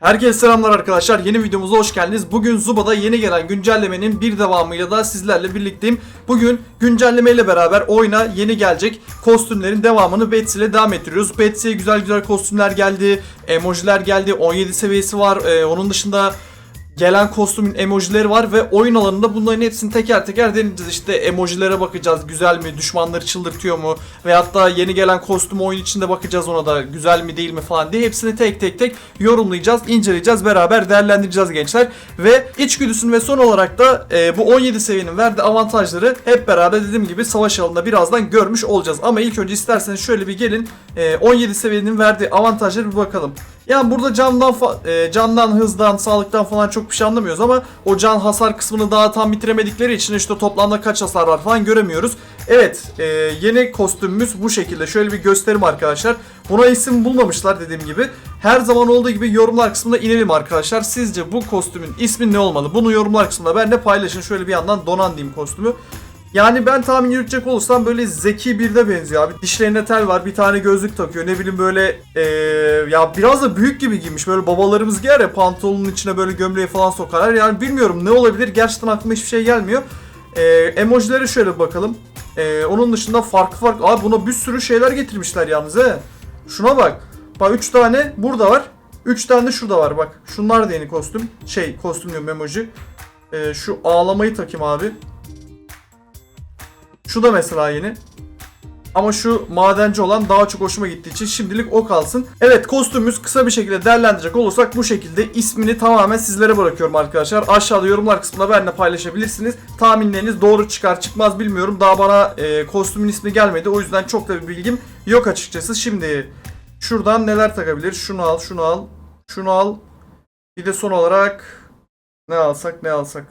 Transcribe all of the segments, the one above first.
Herkese selamlar arkadaşlar. Yeni videomuza hoş geldiniz. Bugün Zuba'da yeni gelen güncellemenin bir devamıyla da sizlerle birlikteyim. Bugün güncelleme ile beraber oyuna yeni gelecek kostümlerin devamını Betsy ile devam ettiriyoruz. Betsy'ye güzel güzel kostümler geldi. Emojiler geldi. 17 seviyesi var. Ee, onun dışında gelen kostümün emojileri var ve oyun alanında bunların hepsini teker teker deneyeceğiz. İşte emojilere bakacağız. Güzel mi? Düşmanları çıldırtıyor mu? Veyahut da yeni gelen kostüm oyun içinde bakacağız ona da güzel mi değil mi falan diye. Hepsini tek tek tek yorumlayacağız, inceleyeceğiz. Beraber değerlendireceğiz gençler. Ve içgüdüsünü ve son olarak da e, bu 17 seviyenin verdiği avantajları hep beraber dediğim gibi savaş alanında birazdan görmüş olacağız. Ama ilk önce isterseniz şöyle bir gelin e, 17 seviyenin verdiği avantajları bir bakalım. Yani burada candan, e, candan, hızdan, sağlıktan falan çok bir şey anlamıyoruz ama o can hasar kısmını daha tam bitiremedikleri için işte toplamda kaç hasar var falan göremiyoruz. Evet, e, yeni kostümümüz bu şekilde. Şöyle bir gösterim arkadaşlar. Buna isim bulmamışlar dediğim gibi. Her zaman olduğu gibi yorumlar kısmına inelim arkadaşlar. Sizce bu kostümün ismi ne olmalı? Bunu yorumlar kısmında benimle paylaşın. Şöyle bir yandan donan diyeyim kostümü. Yani ben tahmin yürütecek olursam böyle zeki birine benziyor abi. Dişlerinde tel var, bir tane gözlük takıyor. Ne bileyim böyle eee, ya biraz da büyük gibi giymiş. Böyle babalarımız giyer ya pantolonun içine böyle gömleği falan sokarlar. Yani bilmiyorum ne olabilir. Gerçekten aklıma hiçbir şey gelmiyor. Eee emojilere şöyle bakalım. Eee, onun dışında farklı farklı. Abi buna bir sürü şeyler getirmişler yalnız he. Şuna bak. Bak 3 tane burada var. 3 tane de şurada var bak. Şunlar da yeni kostüm. Şey kostüm diyorum emoji. Eee, şu ağlamayı takayım abi. Şu da mesela yeni. Ama şu madenci olan daha çok hoşuma gittiği için şimdilik o kalsın. Evet kostümümüz kısa bir şekilde değerlendirecek olursak bu şekilde ismini tamamen sizlere bırakıyorum arkadaşlar. Aşağıda yorumlar kısmında benimle paylaşabilirsiniz. Tahminleriniz doğru çıkar çıkmaz bilmiyorum. Daha bana e, kostümün ismi gelmedi. O yüzden çok da bir bilgim yok açıkçası. Şimdi şuradan neler takabilir? Şunu al, şunu al, şunu al. Bir de son olarak ne alsak ne alsak.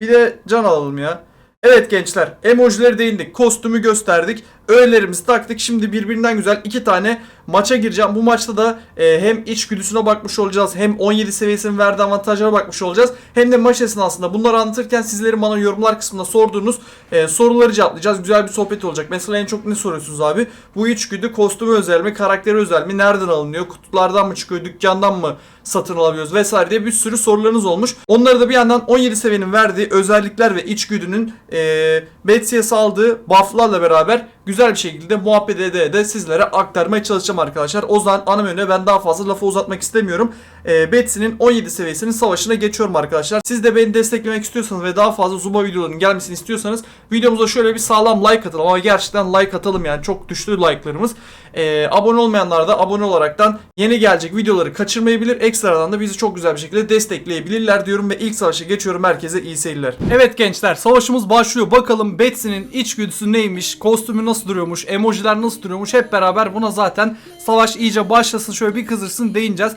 Bir de can alalım ya. Evet gençler emojileri değindik. Kostümü gösterdik. Öğelerimizi taktık. Şimdi birbirinden güzel iki tane maça gireceğim. Bu maçta da e, hem içgüdüsüne bakmış olacağız. Hem 17 seviyesinin verdiği avantajlara bakmış olacağız. Hem de maç esnasında bunları anlatırken sizlerin bana yorumlar kısmında sorduğunuz e, soruları cevaplayacağız. Güzel bir sohbet olacak. Mesela en çok ne soruyorsunuz abi? Bu içgüdü kostümü özel mi? Karakteri özel mi? Nereden alınıyor? Kutulardan mı çıkıyor? Dükkandan mı satın alabiliyoruz? Vesaire diye bir sürü sorularınız olmuş. Onları da bir yandan 17 seviyenin verdiği özellikler ve içgüdünün e, Betsy'ye saldığı bufflarla beraber güzel bir şekilde muhabbet ede ede sizlere aktarmaya çalışacağım arkadaşlar. O zaman ana menüye ben daha fazla lafı uzatmak istemiyorum. E, Betsy'nin 17 seviyesinin savaşına geçiyorum arkadaşlar. Siz de beni desteklemek istiyorsanız ve daha fazla Zuma videolarının gelmesini istiyorsanız videomuza şöyle bir sağlam like atalım. Ama gerçekten like atalım yani çok düştü like'larımız. E, abone olmayanlar da abone olaraktan yeni gelecek videoları kaçırmayabilir. Ekstradan da bizi çok güzel bir şekilde destekleyebilirler diyorum ve ilk savaşa geçiyorum. Herkese iyi seyirler. Evet gençler savaşımız başlıyor. Bakalım Betsy'nin içgüdüsü neymiş? Kostümü nasıl duruyormuş? Emojiler nasıl duruyormuş? Hep beraber buna zaten savaş iyice başlasın şöyle bir kızırsın değineceğiz.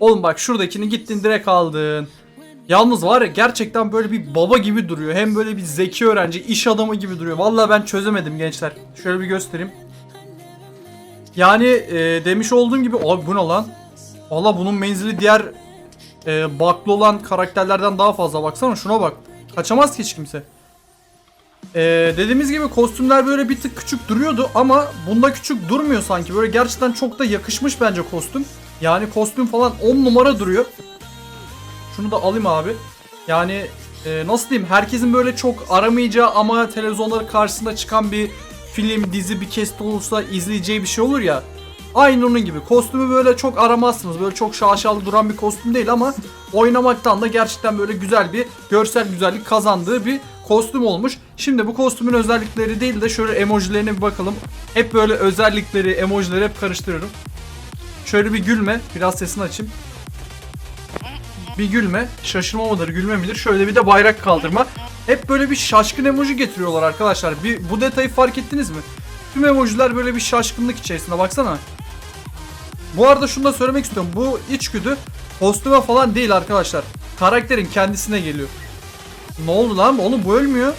Oğlum bak şuradakini gittin direkt aldın. Yalnız var ya gerçekten böyle bir baba gibi duruyor. Hem böyle bir zeki öğrenci, iş adamı gibi duruyor. Vallahi ben çözemedim gençler. Şöyle bir göstereyim. Yani e, demiş olduğum gibi abi bu ne lan? Valla bunun menzili diğer e, baklı olan karakterlerden daha fazla. Baksana şuna bak. Kaçamaz ki hiç kimse. E, dediğimiz gibi kostümler böyle bir tık küçük duruyordu ama bunda küçük durmuyor sanki. Böyle gerçekten çok da yakışmış bence kostüm. Yani kostüm falan 10 numara duruyor. Şunu da alayım abi. Yani e, nasıl diyeyim herkesin böyle çok aramayacağı ama televizyonları karşısında çıkan bir film, dizi bir kesit olursa izleyeceği bir şey olur ya. Aynı onun gibi. Kostümü böyle çok aramazsınız. Böyle çok şaşalı duran bir kostüm değil ama oynamaktan da gerçekten böyle güzel bir görsel güzellik kazandığı bir kostüm olmuş. Şimdi bu kostümün özellikleri değil de şöyle emojilerine bir bakalım. Hep böyle özellikleri, emojileri hep karıştırıyorum. Şöyle bir gülme. Biraz sesini açayım. Bir gülme. Şaşırma mıdır? Şöyle bir de bayrak kaldırma. Hep böyle bir şaşkın emoji getiriyorlar arkadaşlar. Bir bu detayı fark ettiniz mi? Tüm emojiler böyle bir şaşkınlık içerisinde baksana. Bu arada şunu da söylemek istiyorum. Bu içgüdü kostüme falan değil arkadaşlar. Karakterin kendisine geliyor. Ne oldu lan? Oğlum bu ölmüyor.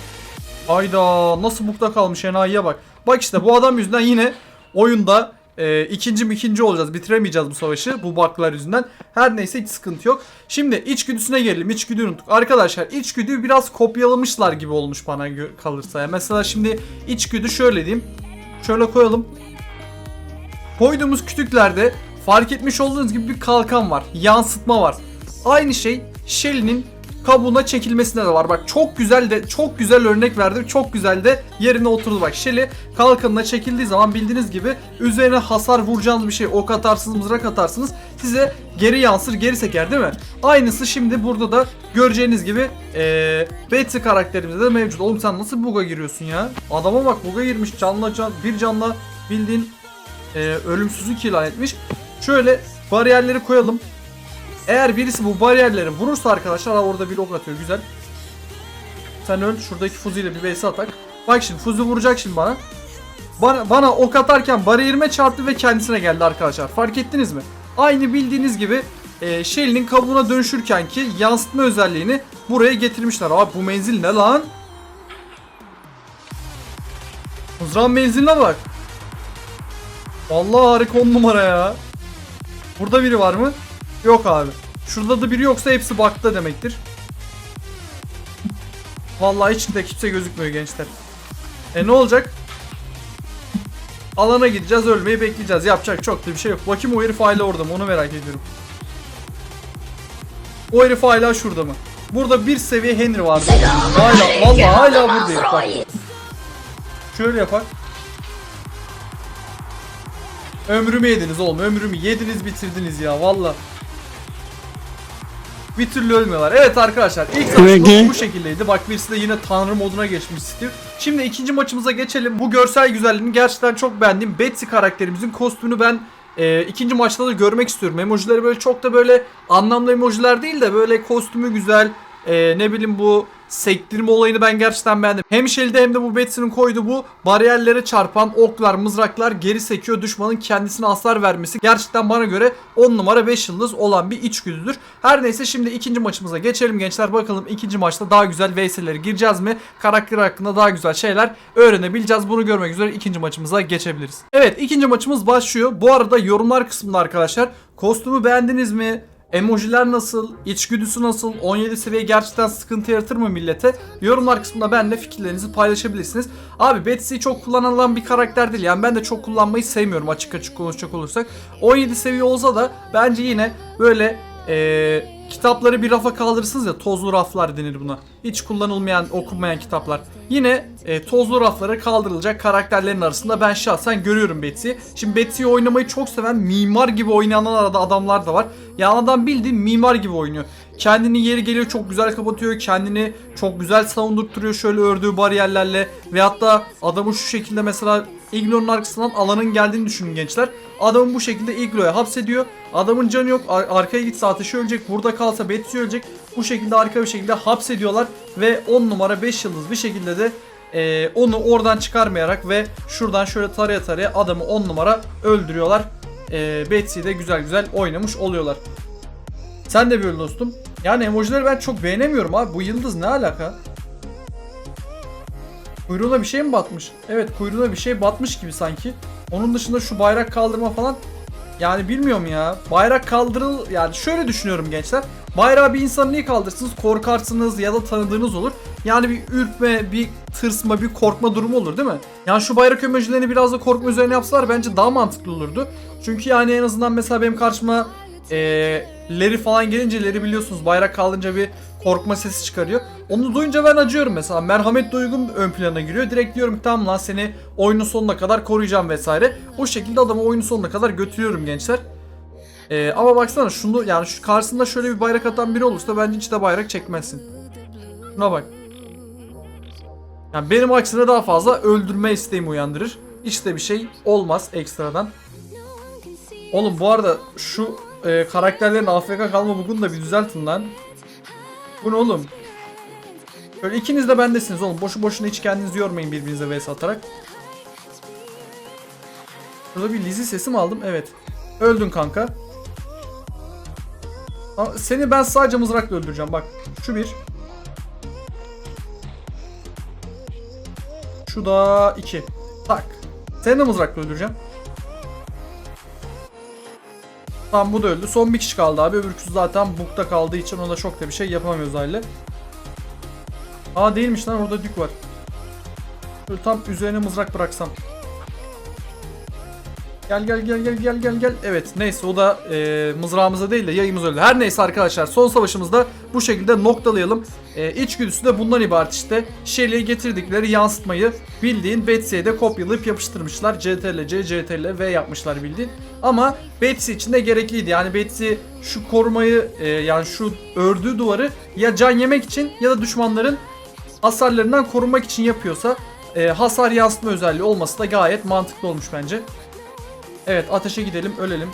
Hayda nasıl bukta kalmış enayiye bak. Bak işte bu adam yüzünden yine oyunda e, ikinci mi ikinci olacağız. Bitiremeyeceğiz bu savaşı bu bug'lar yüzünden. Her neyse hiç sıkıntı yok. Şimdi içgüdüsüne gelelim. İçgüdüyü unuttuk. Arkadaşlar içgüdüyü biraz kopyalamışlar gibi olmuş bana kalırsa. Yani mesela şimdi içgüdü şöyle diyeyim. Şöyle koyalım. Koyduğumuz kütüklerde fark etmiş olduğunuz gibi bir kalkan var. Yansıtma var. Aynı şey Shelly'nin kabuğuna çekilmesinde de var. Bak çok güzel de çok güzel örnek verdim. Çok güzel de yerine oturdu bak. Shelly kalkanına çekildiği zaman bildiğiniz gibi üzerine hasar vuracağınız bir şey ok atarsınız mızrak atarsınız size geri yansır geri seker değil mi? Aynısı şimdi burada da göreceğiniz gibi ee, Betsy karakterimizde de mevcut. Oğlum sen nasıl buga giriyorsun ya? Adama bak buga girmiş canla can bir canla bildiğin ee, ölümsüzlük ilan etmiş. Şöyle bariyerleri koyalım. Eğer birisi bu bariyerleri vurursa arkadaşlar orada bir ok atıyor güzel. Sen öl şuradaki fuziyle bir vs atak. Bak şimdi fuzi vuracak şimdi bana. Bana, bana ok atarken bariyerime çarptı ve kendisine geldi arkadaşlar. Fark ettiniz mi? Aynı bildiğiniz gibi e, Shelly'nin kabuğuna dönüşürken ki yansıtma özelliğini buraya getirmişler. Abi bu menzil ne lan? Mızrağın menziline bak. Vallahi harika on numara ya. Burada biri var mı? Yok abi. Şurada da biri yoksa hepsi bakta demektir. Vallahi içinde kimse gözükmüyor gençler. E ne olacak? Alana gideceğiz ölmeyi bekleyeceğiz. Yapacak çok da bir şey yok. Bakayım o herif hala orada mı onu merak ediyorum. O herif hala şurada mı? Burada bir seviye Henry vardı. Hala vallahi hala burada herif bak. Şöyle yapak. Ömrümü yediniz oğlum ömrümü yediniz bitirdiniz ya valla. Bir türlü ölmüyorlar. Evet arkadaşlar ilk savaşımız bu şekildeydi. Bak birisi de yine tanrı moduna geçmiş Steve. Şimdi ikinci maçımıza geçelim. Bu görsel güzelliğini gerçekten çok beğendim. Betsy karakterimizin kostümünü ben e, ikinci maçta da görmek istiyorum. Emojileri böyle çok da böyle anlamlı emojiler değil de böyle kostümü güzel. E, ne bileyim bu sektirme olayını ben gerçekten beğendim. Hem Shelly'de hem de bu Betsy'nin koyduğu bu bariyerlere çarpan oklar, mızraklar geri sekiyor. Düşmanın kendisine hasar vermesi gerçekten bana göre 10 numara 5 yıldız olan bir içgüdüdür. Her neyse şimdi ikinci maçımıza geçelim gençler. Bakalım ikinci maçta daha güzel VS'lere gireceğiz mi? Karakter hakkında daha güzel şeyler öğrenebileceğiz. Bunu görmek üzere ikinci maçımıza geçebiliriz. Evet ikinci maçımız başlıyor. Bu arada yorumlar kısmında arkadaşlar kostümü beğendiniz mi? Emojiler nasıl? İçgüdüsü nasıl? 17 seviye gerçekten sıkıntı yaratır mı millete? Yorumlar kısmında benimle fikirlerinizi paylaşabilirsiniz. Abi Betsy çok kullanılan bir karakter değil. Yani ben de çok kullanmayı sevmiyorum açık açık konuşacak olursak. 17 seviye olsa da bence yine böyle eee, kitapları bir rafa kaldırırsınız ya tozlu raflar denir buna. Hiç kullanılmayan, okunmayan kitaplar. Yine e, tozlu raflara kaldırılacak karakterlerin arasında ben şahsen görüyorum Betsy'yi. Şimdi Betsy'yi oynamayı çok seven mimar gibi oynayan arada adamlar da var. Yani adam bildiğin mimar gibi oynuyor. Kendini yeri geliyor çok güzel kapatıyor. Kendini çok güzel savundurtturuyor şöyle ördüğü bariyerlerle. Ve hatta adamı şu şekilde mesela Iglo'nun arkasından alanın geldiğini düşünün gençler. Adamı bu şekilde Iglo'ya hapsediyor. Adamın canı yok. Ar- arkaya gitse ateşi ölecek. Burada kalsa Betsy ölecek. Bu şekilde arka bir şekilde hapsediyorlar. Ve 10 numara 5 yıldız bir şekilde de e, onu oradan çıkarmayarak ve şuradan şöyle taraya taraya adamı 10 numara öldürüyorlar. E, Betsy'yi de güzel güzel oynamış oluyorlar. Sen de böyle dostum. Yani emojileri ben çok beğenemiyorum abi. Bu yıldız ne alaka? Kuyruğuna bir şey mi batmış? Evet kuyruğuna bir şey batmış gibi sanki. Onun dışında şu bayrak kaldırma falan yani bilmiyorum ya. Bayrak kaldırıl yani şöyle düşünüyorum gençler. Bayrağı bir insan niye kaldırırsınız? Korkarsınız ya da tanıdığınız olur. Yani bir ürkme, bir tırsma, bir korkma durumu olur değil mi? Yani şu bayrak emojilerini biraz da korkma üzerine yapsalar bence daha mantıklı olurdu. Çünkü yani en azından mesela benim karşıma eee Leri falan gelince Leri biliyorsunuz bayrak kaldırınca bir korkma sesi çıkarıyor. Onu duyunca ben acıyorum mesela. Merhamet duygum ön plana giriyor. Direkt diyorum tamam lan seni oyunun sonuna kadar koruyacağım vesaire. O şekilde adamı oyunun sonuna kadar götürüyorum gençler. Ee, ama baksana şunu yani şu karşısında şöyle bir bayrak atan biri olursa bence hiç de bayrak çekmezsin. Şuna bak. Yani benim aksine daha fazla öldürme isteğimi uyandırır. İşte bir şey olmaz ekstradan. Oğlum bu arada şu e, karakterlerin AFK kalma bugün da bir düzeltin lan. Bu ne oğlum? Böyle ikiniz de bendesiniz oğlum. Boşu boşuna hiç kendinizi yormayın birbirinize vs atarak. Burada bir Lizzy sesi mi aldım? Evet. Öldün kanka. Seni ben sadece mızrakla öldüreceğim bak. Şu bir. Şu da iki. Tak. Seni de mızrakla öldüreceğim. Tamam bu da öldü. Son bir kişi kaldı abi. Öbürküsü zaten bukta kaldığı için ona çok da bir şey yapamıyoruz haliyle. Aa değilmiş lan orada dük var. Şöyle tam üzerine mızrak bıraksam. Gel gel gel gel gel gel gel. Evet neyse o da e, mızrağımıza değil de yayımız öldü. Her neyse arkadaşlar son savaşımızda bu şekilde noktalayalım. E, içgüdüsü de bundan ibaret işte. Shelly'e getirdikleri yansıtmayı bildiğin Betsy'ye de kopyalayıp yapıştırmışlar. CTRL C, CTRL V yapmışlar bildiğin. Ama Betsy için de gerekliydi. Yani Betsy şu korumayı e, yani şu ördüğü duvarı ya can yemek için ya da düşmanların hasarlarından korunmak için yapıyorsa e, hasar yansıtma özelliği olması da gayet mantıklı olmuş bence. Evet ateşe gidelim ölelim.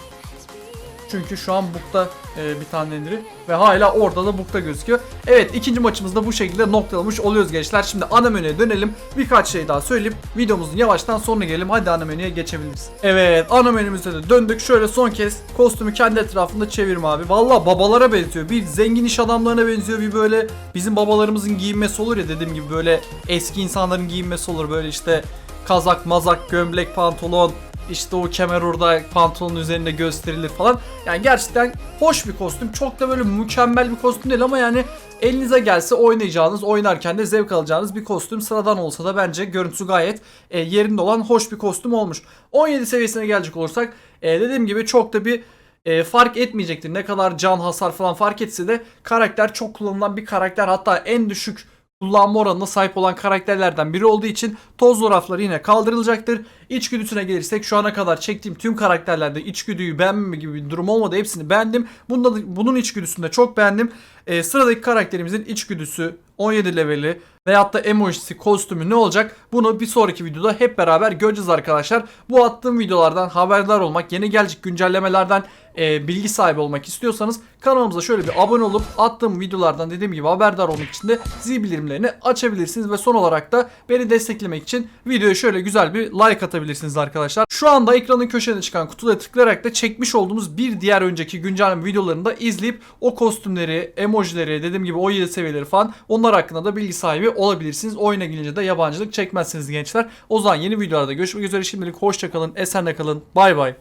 Çünkü şu an bukta e, bir tane endiri ve hala orada da bukta gözüküyor. Evet ikinci maçımızda bu şekilde noktalamış oluyoruz gençler. Şimdi ana menüye dönelim. Birkaç şey daha söyleyip videomuzun yavaştan sonuna gelelim. Hadi ana menüye geçebiliriz. Evet ana menümüze de döndük. Şöyle son kez kostümü kendi etrafında çevirme abi. Valla babalara benziyor. Bir zengin iş adamlarına benziyor. Bir böyle bizim babalarımızın giyinmesi olur ya dediğim gibi böyle eski insanların giyinmesi olur. Böyle işte kazak mazak gömlek pantolon işte o kemer orada pantolonun üzerinde gösterilir falan. Yani gerçekten hoş bir kostüm. Çok da böyle mükemmel bir kostüm değil ama yani elinize gelse oynayacağınız, oynarken de zevk alacağınız bir kostüm. Sıradan olsa da bence görüntüsü gayet e, yerinde olan hoş bir kostüm olmuş. 17 seviyesine gelecek olursak e, dediğim gibi çok da bir e, fark etmeyecektir. Ne kadar can hasar falan fark etse de karakter çok kullanılan bir karakter. Hatta en düşük kullanma oranına sahip olan karakterlerden biri olduğu için tozlu rafları yine kaldırılacaktır. İçgüdüsüne gelirsek şu ana kadar çektiğim tüm karakterlerde içgüdüyü beğenmeme gibi bir durum olmadı. Hepsini beğendim. Bunda da, bunun içgüdüsünü de çok beğendim. Ee, sıradaki karakterimizin içgüdüsü 17 leveli veyahut da emojisi, kostümü ne olacak? Bunu bir sonraki videoda hep beraber göreceğiz arkadaşlar. Bu attığım videolardan haberdar olmak, yeni gelecek güncellemelerden e, bilgi sahibi olmak istiyorsanız kanalımıza şöyle bir abone olup attığım videolardan dediğim gibi haberdar olmak için de zil bildirimlerini açabilirsiniz ve son olarak da beni desteklemek için videoya şöyle güzel bir like atabilirsiniz arkadaşlar. Şu anda ekranın köşesine çıkan kutuya tıklayarak da çekmiş olduğumuz bir diğer önceki güncelleme videolarını da izleyip o kostümleri, emojileri, dediğim gibi o 7 seviyeleri falan onlar hakkında da bilgi sahibi olabilirsiniz. Oyuna gelince de yabancılık çekmezsiniz gençler. O zaman yeni videolarda görüşmek üzere şimdilik hoşçakalın, esenle kalın, bay bay.